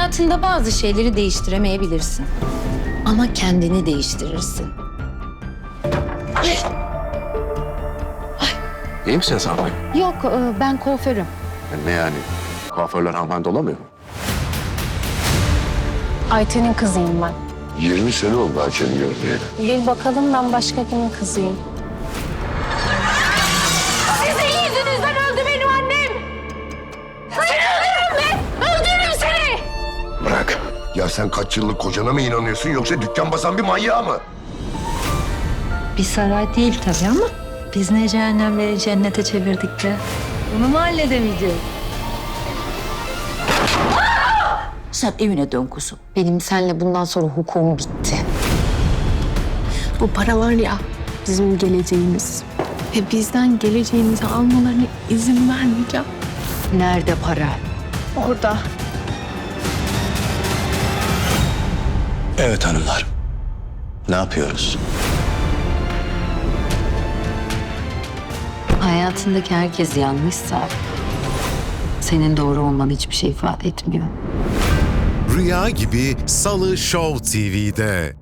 Hayatında bazı şeyleri değiştiremeyebilirsin. Ama kendini değiştirirsin. İyi misin sen? Yok, e, ben kuaförüm. Ne yani? Kuaförler hanımefendi olamıyor mu? Ayten'in kızıyım ben. 20 sene oldu Ayça'nın görmeyeli. Bil bakalım ben başka kimin kızıyım? Ya sen kaç yıllık kocana mı inanıyorsun yoksa dükkan basan bir manyağa mı? Bir saray değil tabii ama biz ne cehennemleri cennete çevirdik be. Bunu mu halledemeyeceğiz? Sen evine dön kuzum. Benim seninle bundan sonra hukukum bitti. Bu para var ya bizim geleceğimiz. Ve bizden geleceğimizi almalarına izin vermeyeceğim. Nerede para? Orada. Evet hanımlar. Ne yapıyoruz? Hayatındaki herkes yanlışsa senin doğru olman hiçbir şey ifade etmiyor. Rüya gibi Salı Show TV'de.